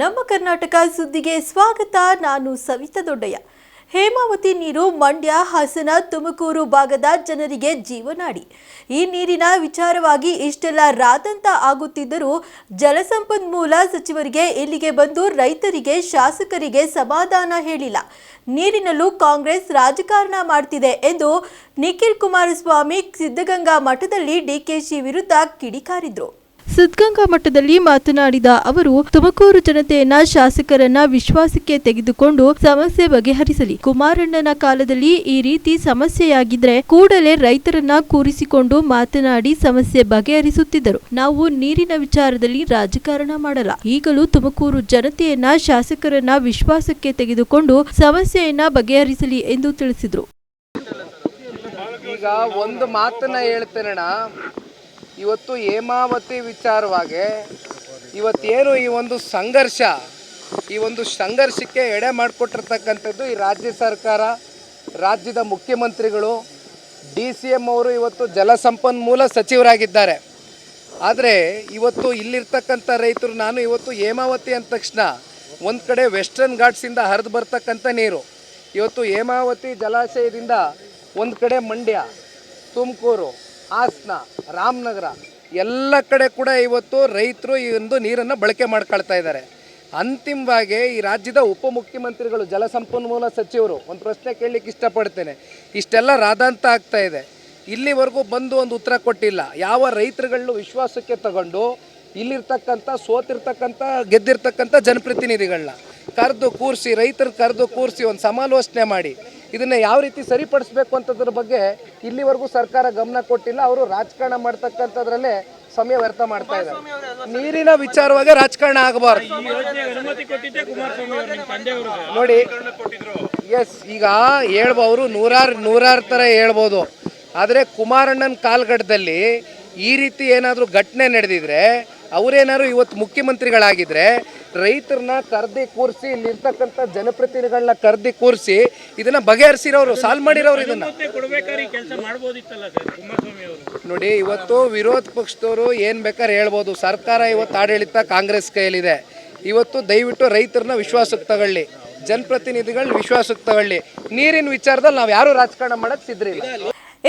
ನಮ್ಮ ಕರ್ನಾಟಕ ಸುದ್ದಿಗೆ ಸ್ವಾಗತ. ನಾನು ಸವಿತಾ ದೊಡ್ಡಯ್ಯ. ಹೇಮಾವತಿ ನೀರು ಮಂಡ್ಯ, ಹಾಸನ, ತುಮಕೂರು ಭಾಗದ ಜನರಿಗೆ ಜೀವನಾಡಿ. ಈ ನೀರಿನ ವಿಚಾರವಾಗಿ ಇಷ್ಟೆಲ್ಲ ರಾದಂತ ಆಗುತ್ತಿದ್ದರೂ ಜಲಸಂಪನ್ಮೂಲ ಸಚಿವರಿಗೆ ಇಲ್ಲಿಗೆ ಬಂದು ರೈತರಿಗೆ, ಶಾಸಕರಿಗೆ ಸಮಾಧಾನ ಹೇಳಿಲ್ಲ. ನೀರಿನಲ್ಲೂ ಕಾಂಗ್ರೆಸ್ ರಾಜಕಾರಣ ಮಾಡ್ತಿದೆ ಎಂದು ನಿಖಿಲ್ ಕುಮಾರಸ್ವಾಮಿ ಸಿದ್ಧಗಂಗಾ ಮಠದಲ್ಲಿ ಡಿಕೆಶಿ ವಿರುದ್ಧ ಕಿಡಿಕಾರಿದ್ರು. ಸಿದ್ಧಗಂಗಾ ಮಠದಲ್ಲಿ ಮಾತನಾಡಿದ ಅವರು, ತುಮಕೂರು ಜನತೆಯನ್ನ ಶಾಸಕರನ್ನ ವಿಶ್ವಾಸಕ್ಕೆ ತೆಗೆದುಕೊಂಡು ಸಮಸ್ಯೆ ಬಗೆಹರಿಸಲಿ. ಕುಮಾರಣ್ಣನ ಕಾಲದಲ್ಲಿ ಈ ರೀತಿ ಸಮಸ್ಯೆಯಾಗಿದ್ರೆ ಕೂಡಲೇ ರೈತರನ್ನ ಕೂರಿಸಿಕೊಂಡು ಮಾತನಾಡಿ ಸಮಸ್ಯೆ ಬಗೆಹರಿಸುತ್ತಿದ್ದರು. ನಾವು ನೀರಿನ ವಿಚಾರದಲ್ಲಿ ರಾಜಕಾರಣ ಮಾಡಲ್ಲ. ಈಗಲೂ ತುಮಕೂರು ಜನತೆಯನ್ನ ಶಾಸಕರನ್ನ ವಿಶ್ವಾಸಕ್ಕೆ ತೆಗೆದುಕೊಂಡು ಸಮಸ್ಯೆಯನ್ನ ಬಗೆಹರಿಸಲಿ ಎಂದು ತಿಳಿಸಿದರು. ಈಗ ಒಂದು ಮಾತನ್ನ ಹೇಳ್ತೇನಣ್ಣ. ಇವತ್ತು ಹೇಮಾವತಿ ವಿಚಾರವಾಗಿ ಇವತ್ತೇನು ಈ ಒಂದು ಸಂಘರ್ಷ, ಈ ಒಂದು ಸಂಘರ್ಷಕ್ಕೆ ಎಡೆ ಮಾಡಿಕೊಟ್ಟಿರ್ತಕ್ಕಂಥದ್ದು ಈ ರಾಜ್ಯ ಸರ್ಕಾರ, ರಾಜ್ಯದ ಮುಖ್ಯಮಂತ್ರಿಗಳು, ಡಿ ಸಿ ಎಂ ಅವರು ಇವತ್ತು ಜಲಸಂಪನ್ಮೂಲ ಸಚಿವರಾಗಿದ್ದಾರೆ. ಆದರೆ ಇವತ್ತು ಇಲ್ಲಿರ್ತಕ್ಕಂಥ ರೈತರು, ನಾನು ಇವತ್ತು ಹೇಮಾವತಿ ಅಂದ ತಕ್ಷಣ ಒಂದು ಕಡೆ ವೆಸ್ಟರ್ನ್ ಘಾಟ್ಸಿಂದ ಹರಿದು ಬರ್ತಕ್ಕಂಥ ನೀರು, ಇವತ್ತು ಹೇಮಾವತಿ ಜಲಾಶಯದಿಂದ ಒಂದು ಕಡೆ ಮಂಡ್ಯ, ತುಮಕೂರು ಹಾಸನ, ರಾಮನಗರ, ಎಲ್ಲ ಕಡೆ ಕೂಡ ಇವತ್ತು ರೈತರು ಈ ಒಂದು ನೀರನ್ನು ಬಳಕೆ ಮಾಡ್ಕೊಳ್ತಾ ಇದ್ದಾರೆ. ಅಂತಿಮವಾಗಿ ಈ ರಾಜ್ಯದ ಉಪಮುಖ್ಯಮಂತ್ರಿಗಳು ಜಲಸಂಪನ್ಮೂಲ ಸಚಿವರು, ಒಂದು ಪ್ರಶ್ನೆ ಕೇಳಲಿಕ್ಕೆ ಇಷ್ಟಪಡ್ತೇನೆ. ಇಷ್ಟೆಲ್ಲ ರಾದಾಂತ ಆಗ್ತಾ ಇದೆ. ಇಲ್ಲಿವರೆಗೂ ಬಂದು ಒಂದು ಉತ್ತರ ಕೊಟ್ಟಿಲ್ಲ. ಯಾವ ರೈತರುಗಳನ್ನು ವಿಶ್ವಾಸಕ್ಕೆ ತಗೊಂಡು ಇಲ್ಲಿರ್ತಕ್ಕಂಥ, ಸೋತಿರ್ತಕ್ಕಂಥ, ಗೆದ್ದಿರ್ತಕ್ಕಂಥ ಜನಪ್ರತಿನಿಧಿಗಳನ್ನ ಕರೆದು ಕೂರಿಸಿ, ರೈತರು ಕರೆದು ಕೂರಿಸಿ ಒಂದು ಸಮಾಲೋಚನೆ ಮಾಡಿ. ಇದನ್ನ ಯಾವ ರೀತಿ ಸರಿಪಡಿಸ್ಬೇಕು ಅಂತದ್ರ ಬಗ್ಗೆ ಇಲ್ಲಿವರೆಗೂ ಸರ್ಕಾರ ಗಮನ ಕೊಟ್ಟಿಲ್ಲ. ಅವರು ರಾಜಕಾರಣ ಮಾಡ್ತಕ್ಕಂಥದ್ರಲ್ಲೇ ಸಮಯ ವ್ಯರ್ಥ ಮಾಡ್ತಾ ಇದ್ದಾರೆ. ನೀರಿನ ವಿಚಾರವಾಗಿ ರಾಜಕಾರಣ ಆಗಬಾರ್ದು. ನೋಡಿ ಎಸ್ ಈಗ ಹೇಳ್ಬೋದು ನೂರಾರು ನೂರಾರು ಥರ ಹೇಳ್ಬೋದು. ಆದರೆ ಕುಮಾರಣ್ಣನ ಕಾಲಘಟ್ಟದಲ್ಲಿ ಈ ರೀತಿ ಏನಾದರೂ ಘಟನೆ ನಡೆದಿದ್ರೆ ಅವರೇನಾದ್ರು ಇವತ್ತು ಮುಖ್ಯಮಂತ್ರಿಗಳಾಗಿದ್ರೆ ರೈತರನ್ನ ಕರ್ದಿ ಕೂರಿಸಿ ಇಲ್ಲಿರ್ತಕ್ಕಂಥ ಜನಪ್ರತಿನಿಧಿಗಳನ್ನ ಕರ್ದಿ ಕೂರಿಸಿ ಇದನ್ನ ಬಗೆಹರಿಸಿರೋರು ಸಾಲ್ವ್ ಮಾಡಿರೋರು ಇದನ್ನ. ಮತ್ತೆ ಕೊಡ್ಬೇಕಾದ್ರೆ ಈ ಕೆಲಸ ಮಾಡ್ಬೋದಿತ್ತಲ್ಲ ಸರ್ ಕುಮಾರಸ್ವಾಮಿ ಅವರು? ನೋಡಿ ಇವತ್ತು ವಿರೋಧ ಪಕ್ಷದವರು ಏನು ಬೇಕಾದ್ರೆ ಹೇಳ್ಬೋದು. ಸರ್ಕಾರ ಇವತ್ತು ಆಡಳಿತ ಕಾಂಗ್ರೆಸ್ ಕೈಯಲ್ಲಿದೆ. ಇವತ್ತು ದಯವಿಟ್ಟು ರೈತರನ್ನ ವಿಶ್ವಾಸಕ್ಕೆ ತಗೊಳ್ಳಿ. ಜನಪ್ರತಿನಿಧಿಗಳನ್ನ ವಿಶ್ವಾಸಕ್ಕೆ ತಗೊಳ್ಳಿ. ನೀರಿನ ವಿಚಾರದಲ್ಲಿ ನಾವು ಯಾರು ರಾಜಕಾರಣ ಮಾಡಕ್ಕೆ ಸಿದ್ರಿಲ್ಲ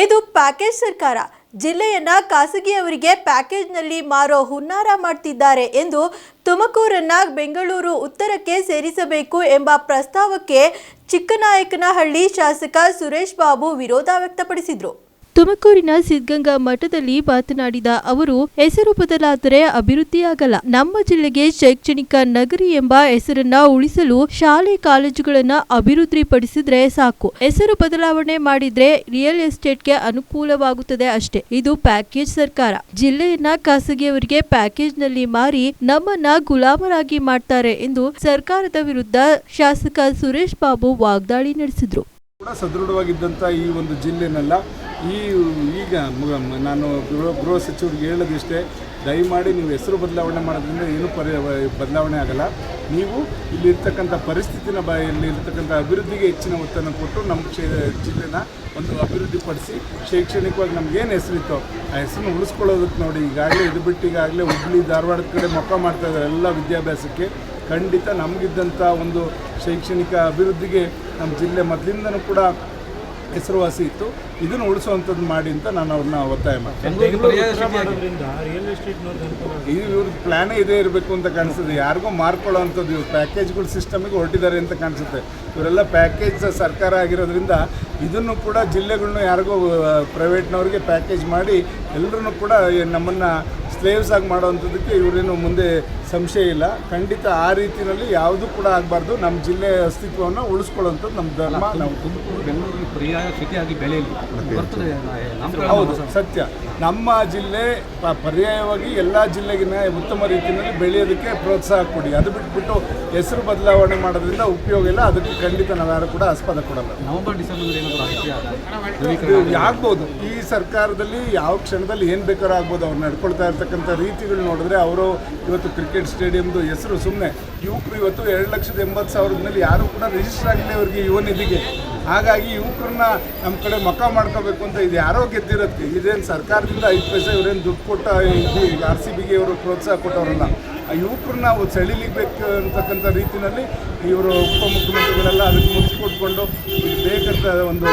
ಇದು ಪ್ಯಾಕೇಜ್ ಸರ್ಕಾರ. ಜಿಲ್ಲೆಯನ್ನ ಖಾಸಗಿಯವರಿಗೆ ಪ್ಯಾಕೇಜ್ನಲ್ಲಿ ಮಾರೋ ಹುನ್ನಾರ ಮಾಡ್ತಿದ್ದಾರೆ ಎಂದು ತುಮಕೂರನ್ನ ಬೆಂಗಳೂರು ಉತ್ತರಕ್ಕೆ ಸೇರಿಸಬೇಕು ಎಂಬ ಪ್ರಸ್ತಾವಕ್ಕೆ ಚಿಕ್ಕನಾಯಕನಹಳ್ಳಿ ಶಾಸಕ ಸುರೇಶ್ ಬಾಬು ವಿರೋಧ ವ್ಯಕ್ತಪಡಿಸಿದ್ರು. ತುಮಕೂರಿನ ಸಿದ್ಧಗಂಗಾ ಮಠದಲ್ಲಿ ಮಾತನಾಡಿದ ಅವರು, ಹೆಸರು ಬದಲಾದರೆ ಅಭಿವೃದ್ಧಿಯಾಗಲ್ಲ. ನಮ್ಮ ಜಿಲ್ಲೆಗೆ ಶೈಕ್ಷಣಿಕ ನಗರಿ ಎಂಬ ಹೆಸರನ್ನ ಉಳಿಸಲು ಶಾಲೆ ಕಾಲೇಜುಗಳನ್ನ ಅಭಿವೃದ್ಧಿಪಡಿಸಿದ್ರೆ ಸಾಕು. ಹೆಸರು ಬದಲಾವಣೆ ಮಾಡಿದ್ರೆ ರಿಯಲ್ ಎಸ್ಟೇಟ್ಗೆ ಅನುಕೂಲವಾಗುತ್ತದೆ ಅಷ್ಟೇ. ಇದು ಪ್ಯಾಕೇಜ್ ಸರ್ಕಾರ. ಜಿಲ್ಲೆಯನ್ನ ಖಾಸಗಿಯವರಿಗೆ ಪ್ಯಾಕೇಜ್ನಲ್ಲಿ ಮಾರಿ ನಮ್ಮನ್ನ ಗುಲಾಮರಾಗಿ ಮಾಡ್ತಾರೆ ಎಂದು ಸರ್ಕಾರದ ವಿರುದ್ಧ ಶಾಸಕ ಸುರೇಶ್ ಬಾಬು ವಾಗ್ದಾಳಿ ನಡೆಸಿದ್ರು. ಸದೃಢವಾಗಿದ್ದಂಥ ಈ ಒಂದು ಜಿಲ್ಲೆನೆಲ್ಲ ಈ ಈಗ ನಾನು ಗೃಹ ಗೃಹ ಸಚಿವರಿಗೆ ಹೇಳೋದಿಷ್ಟೇ ದಯಮಾಡಿ ನೀವು ಹೆಸರು ಬದಲಾವಣೆ ಮಾಡೋದ್ರಿಂದ ಏನೂ ಪರಿ, ಬದಲಾವಣೆ ಆಗಲ್ಲ. ನೀವು ಇಲ್ಲಿರ್ತಕ್ಕಂಥ ಪರಿಸ್ಥಿತಿನ ಬ ಇಲ್ಲಿರ್ತಕ್ಕಂಥ ಅಭಿವೃದ್ಧಿಗೆ ಹೆಚ್ಚಿನ ಒತ್ತನ್ನು ಕೊಟ್ಟು ನಮ್ಮ ಕ್ಷೇ, ಜಿಲ್ಲೆನ ಒಂದು ಅಭಿವೃದ್ಧಿಪಡಿಸಿ ಶೈಕ್ಷಣಿಕವಾಗಿ ನಮಗೇನು ಹೆಸರಿತ್ತು ಆ ಹೆಸರನ್ನು ಉಳಿಸ್ಕೊಳ್ಳೋದಕ್ಕೆ ನೋಡಿ. ಈಗಾಗಲೇ ಇದು ಬಿಟ್ಟು ಈಗಾಗಲೇ ಹುಬ್ಬಳ್ಳಿ ಧಾರವಾಡದ ಕಡೆ ಮೊಕ್ಕ ಮಾಡ್ತಾ ಇದ್ದಾರೆ ಎಲ್ಲ ವಿದ್ಯಾಭ್ಯಾಸಕ್ಕೆ. ಖಂಡಿತ ನಮಗಿದ್ದಂಥ ಒಂದು ಶೈಕ್ಷಣಿಕ ಅಭಿವೃದ್ಧಿಗೆ ನಮ್ಮ ಜಿಲ್ಲೆ ಮೊದಲಿಂದನೂ ಕೂಡ ಹೆಸರುವಾಸಿ ಇತ್ತು. ಇದನ್ನು ಉಳಿಸುವಂಥದ್ದು ಮಾಡಿ ಅಂತ ನಾನು ಅವ್ರನ್ನ ಒತ್ತಾಯ ಮಾಡ್ತೀನಿ. ಇವ್ರ ಪ್ಲ್ಯಾನೇ ಇದೇ ಇರಬೇಕು ಅಂತ ಕಾಣಿಸ್ತದೆ ಯಾರಿಗೂ ಮಾರ್ಕೊಳ್ಳೋ ಅಂಥದ್ದು ಇವ್ರು ಪ್ಯಾಕೇಜ್ಗಳ ಸಿಸ್ಟಮಿಗೆ ಹೊರಟಿದ್ದಾರೆ ಅಂತ ಕಾಣಿಸುತ್ತೆ. ಇವರೆಲ್ಲ ಪ್ಯಾಕೇಜ್ ಸರ್ಕಾರ ಆಗಿರೋದ್ರಿಂದ ಇದನ್ನು ಕೂಡ ಜಿಲ್ಲೆಗಳನ್ನು ಯಾರಿಗೂ ಪ್ರೈವೇಟ್ನವ್ರಿಗೆ ಪ್ಯಾಕೇಜ್ ಮಾಡಿ ಎಲ್ಲರೂ ಕೂಡ ನಮ್ಮನ್ನು ಸ್ಲೇವ್ಸ್ ಆಗಿ ಮಾಡೋವಂಥದ್ದಕ್ಕೆ ಇವರೇನು ಮುಂದೆ ಸಂಶಯ ಇಲ್ಲ. ಖಂಡಿತ ಆ ರೀತಿಯಲ್ಲಿ ಯಾವುದೂ ಕೂಡ ಆಗಬಾರ್ದು. ನಮ್ಮ ಜಿಲ್ಲೆಯ ಅಸ್ತಿತ್ವವನ್ನು ಉಳಿಸ್ಕೊಳ್ಳೋಂಥದ್ದು ನಮ್ಮ ಧರ್ಮ ನಾವು. ತುಮಕೂರು ಬೆಂಗಳೂರು ಪರ್ಯಾಯ ಸಿಟಿಯಾಗಿ ಬೆಳೆಯಲಿ. ಹೌದು ಸತ್ಯ. ನಮ್ಮ ಜಿಲ್ಲೆ ಪರ್ಯಾಯವಾಗಿ ಎಲ್ಲ ಜಿಲ್ಲೆಗಿನ ಉತ್ತಮ ರೀತಿಯಲ್ಲಿ ಬೆಳೆಯೋದಕ್ಕೆ ಪ್ರೋತ್ಸಾಹ ಕೊಡಿ. ಅದು ಬಿಟ್ಬಿಟ್ಟು ಹೆಸರು ಬದಲಾವಣೆ ಮಾಡೋದ್ರಿಂದ ಉಪಯೋಗ ಇಲ್ಲ. ಅದಕ್ಕೆ ಖಂಡಿತ ನಾವು ಯಾರು ಕೂಡ ಆಸ್ಪದ ಕೊಡಲ್ಲ. ನವೆಂಬರ್ ಡಿಸೆಂಬರ್ ಆಗ್ಬೋದು. ಈ ಸರ್ಕಾರದಲ್ಲಿ ಯಾವ ಕ್ಷಣದಲ್ಲಿ ಏನು ಬೇಕಾದ್ರೂ ಆಗ್ಬೋದು. ಅವ್ರು ನಡ್ಕೊಳ್ತಾ ಇರ್ತಕ್ಕಂಥ ರೀತಿಗಳು ನೋಡಿದ್ರೆ ಅವರು ಇವತ್ತು ಕ್ರಿಕೆಟ್ ಸ್ಟೇಡಿಯಮ್ದು ಹೆಸರು ಸುಮ್ಮನೆ ಯುವಕರು ಇವತ್ತು ಎರಡು ಲಕ್ಷದ ಎಂಬತ್ತು ಸಾವಿರದ ಮೇಲೆ ಯಾರು ಕೂಡ ರಿಜಿಸ್ಟರ್ ಆಗಿಲ್ಲ ಇವರಿಗೆ ಯುವ ನಿಧಿಗೆ ಹಾಗಾಗಿ ಯುವಕರನ್ನ ನಮ್ಮ ಕಡೆ ಮಕ್ಕ ಮಾಡ್ಕೋಬೇಕು ಅಂತ ಇದು ಯಾರೋ ಗೆದ್ದಿರುತ್ತೆ ಇದೇನು ಸರ್ಕಾರದಿಂದ ಐದು ಪೈಸೆ ಇವರೇನು ದುಡ್ಡು ಕೊಟ್ಟ, ಇದು ಆರ್ ಸಿ ಬಿಗೆ ಇವರು ಪ್ರೋತ್ಸಾಹ ಕೊಟ್ಟವರಲ್ಲ. ಆ ಯುವಕರನ್ನ ಸೆಳಿಲಿಬೇಕು ಅಂತಕ್ಕಂಥ ರೀತಿಯಲ್ಲಿ ಇವರು ಉಪಮುಖ್ಯಮಂತ್ರಿಗಳೆಲ್ಲ ಅದಕ್ಕೆ ಮುಚ್ಚಿ ಕೊಟ್ಕೊಂಡು ಇದು ಬೇಕಂತ ಒಂದು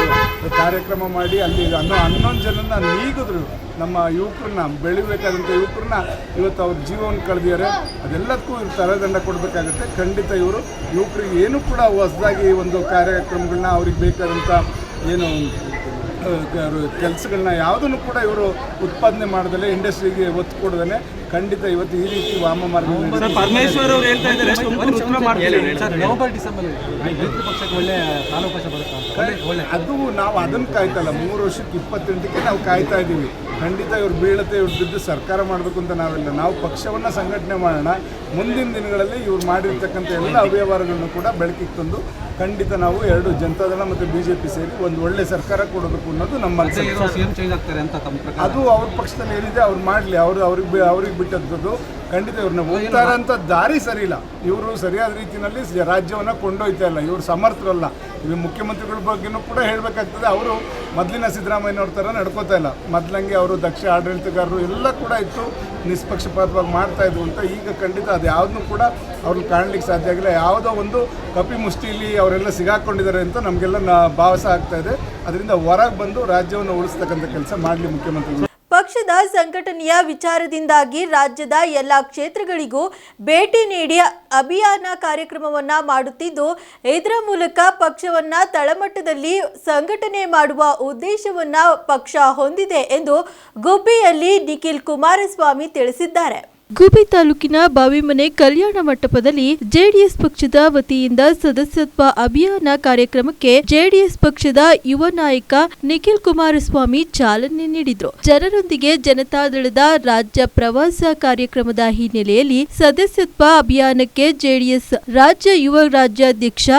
ಕಾರ್ಯಕ್ರಮ ಮಾಡಿ ಅಲ್ಲಿ ಅನ್ನೋ ಹನ್ನೊಂದು ಜನನ ನೀಗಿದ್ರು ನಮ್ಮ ಯುವಕರನ್ನ, ಬೆಳಿಬೇಕಾದಂಥ ಯುವಕರನ್ನ ಇವತ್ತು ಅವ್ರ ಜೀವವನ್ನು ಕಳೆದಿದ್ದಾರೆ. ಅದೆಲ್ಲದಕ್ಕೂ ಇವ್ರು ತರದಂಡ ಕೊಡಬೇಕಾಗುತ್ತೆ. ಖಂಡಿತ ಇವರು ಯುವಕರಿಗೆ ಏನೂ ಕೂಡ ಹೊಸದಾಗಿ ಒಂದು ಕಾರ್ಯಕ್ರಮಗಳನ್ನ ಅವ್ರಿಗೆ ಬೇಕಾದಂಥ ಏನು ಕೆಲಸಗಳನ್ನ ಯಾವುದನ್ನು ಕೂಡ ಇವರು ಉತ್ಪಾದನೆ ಮಾಡದಲ್ಲೇ, ಇಂಡಸ್ಟ್ರಿಗೆ ಒತ್ತು ಕೊಡದೇ ಖಂಡಿತ ಇವತ್ತು ಈ ರೀತಿ ವಾಮ ಮಾರ್ಗ ಪರಮೇಶ್ವರ್ ಅವರು ಹೇಳ್ತಾ ಇದ್ದಾರೆ ನವೆಂಬರ್ ಡಿಸೆಂಬರ್ ಮೈತ್ರಿ ಪಕ್ಷಕ್ಕೆ ಒಳ್ಳೆ ಕಾಲಾವಕಾಶ ಬರುತ್ತಾ ಅಂತ. ಒಳ್ಳೆ ಒಳ್ಳೆ. ಅದು ನಾವು ಅದನ್ನ ಕಾಯ್ತಲ್ಲ. ಮೂರು ವರ್ಷಕ್ಕೆ ಇಪ್ಪತ್ತೆಂಟಕ್ಕೆ ನಾವು ಕಾಯ್ತಾ ಇದ್ದೀವಿ. ಖಂಡಿತ ಇವ್ರು ಬೀಳತೆ ಇವ್ರು ಬಿದ್ದು ಸರ್ಕಾರ ಮಾಡಬೇಕು ಅಂತ ನಾವೆಲ್ಲ. ನಾವು ಪಕ್ಷವನ್ನ ಸಂಘಟನೆ ಮಾಡೋಣ. ಮುಂದಿನ ದಿನಗಳಲ್ಲಿ ಇವ್ರು ಮಾಡಿರ್ತಕ್ಕಂಥ ಎಲ್ಲ ಅವ್ಯವಹಾರಗಳನ್ನು ಕೂಡ ಬೆಳಕಿಗೆ ತಂದು ಖಂಡಿತ ನಾವು ಎರಡು ಜನತಾದಳ ಮತ್ತು ಬಿ ಜೆ ಪಿ ಸೇರಿ ಒಂದು ಒಳ್ಳೆ ಸರ್ಕಾರ ಕೊಡಬೇಕು ಅನ್ನೋದು ನಮ್ಮ ಅದು ಅವ್ರ ಪಕ್ಷದಲ್ಲಿ ಏನಿದೆ ಅವ್ರು ಮಾಡಲಿ. ಅವರು ಅವ್ರಿಗೆ ಬಿ- ಅವ್ರಿಗೆ ಬಿಟ್ಟಂಥದ್ದು ಖಂಡಿತ ಇವ್ರನ್ನ ಹೋಗ್ತಾರಂಥ ದಾರಿ ಸರಿಯಿಲ್ಲ ಇವರು ಸರಿಯಾದ ರೀತಿಯಲ್ಲಿ ರಾಜ್ಯವನ್ನು ಕೊಂಡೊಯ್ತಾ ಇಲ್ಲ. ಇವರು ಸಮರ್ಥರಲ್ಲ. ಮುಖ್ಯಮಂತ್ರಿಗಳ ಬಗ್ಗೆನೂ ಕೂಡ ಹೇಳಬೇಕಾಗ್ತದೆ. ಅವರು ಮೊದಲಿನ ಸಿದ್ದರಾಮಯ್ಯನವ್ರ ಥರ ನಡ್ಕೋತಾ ಇಲ್ಲ. ಮೊದಲಂಗೆ ಅವರು ದಕ್ಷ ಆಡಳಿತಗಾರರು ಎಲ್ಲ ಕೂಡ ಇತ್ತು. ನಿಷ್ಪಕ್ಷಪಾತವಾಗಿ ಮಾಡ್ತಾ ಇದ್ವು ಅಂತ ಈಗ ಖಂಡಿತ ಅದು ಯಾವುದನ್ನು ಕೂಡ ಅವ್ರನ್ನ ಕಾಣಲಿಕ್ಕೆ ಸಾಧ್ಯ ಆಗಿಲ್ಲ. ಯಾವುದೋ ಒಂದು ಕಪಿ ಮುಷ್ಟಿಲಿ ಅವರೆಲ್ಲ ಸಿಗಾಕೊಂಡಿದ್ದಾರೆ ಅಂತ ನಮಗೆಲ್ಲ ಭಾವಸ ಆಗ್ತಾ ಇದೆ. ಅದರಿಂದ ಹೊರಗೆ ಬಂದು ರಾಜ್ಯವನ್ನು ಉಳಿಸ್ತಕ್ಕಂಥ ಕೆಲಸ ಮಾಡಲಿ ಮುಖ್ಯಮಂತ್ರಿಗಳು. ಪಕ್ಷದ ಸಂಘಟನೆಯ ವಿಚಾರದಿಂದಾಗಿ ರಾಜ್ಯದ ಎಲ್ಲ ಕ್ಷೇತ್ರಗಳಿಗೂ ಭೇಟಿ ನೀಡಿ ಅಭಿಯಾನ ಕಾರ್ಯಕ್ರಮವನ್ನ ಮಾಡುತ್ತಿದ್ದು, ಇದರ ಮೂಲಕ ಪಕ್ಷವನ್ನ ತಳಮಟ್ಟದಲ್ಲಿ ಸಂಘಟನೆ ಮಾಡುವ ಉದ್ದೇಶವನ್ನ ಪಕ್ಷ ಹೊಂದಿದೆ ಎಂದು ಗುಬ್ಬಿಯಲ್ಲಿ ನಿಖಿಲ್ ಕುಮಾರಸ್ವಾಮಿ ತಿಳಿಸಿದ್ದಾರೆ. ಗುಬಿ ತಾಲೂಕಿನ ಬಾವಿಮನೆ ಕಲ್ಯಾಣ ಮಂಟಪದಲ್ಲಿ ಜೆಡಿಎಸ್ ಪಕ್ಷದ ವತಿಯಿಂದ ಸದಸ್ಯತ್ವ ಅಭಿಯಾನ ಕಾರ್ಯಕ್ರಮಕ್ಕೆ ಜೆಡಿಎಸ್ ಪಕ್ಷದ ಯುವ ನಾಯಕ ನಿಖಿಲ್ ಕುಮಾರಸ್ವಾಮಿ ಚಾಲನೆ ನೀಡಿದ್ರು. ಜನರೊಂದಿಗೆ ಜನತಾದಳದ ರಾಜ್ಯ ಪ್ರವಾಸ ಕಾರ್ಯಕ್ರಮದ ಹಿನ್ನೆಲೆಯಲ್ಲಿ ಸದಸ್ಯತ್ವ ಅಭಿಯಾನಕ್ಕೆ ಜೆಡಿಎಸ್ ರಾಜ್ಯ ಯುವ ರಾಜ್ಯಾಧ್ಯಕ್ಷ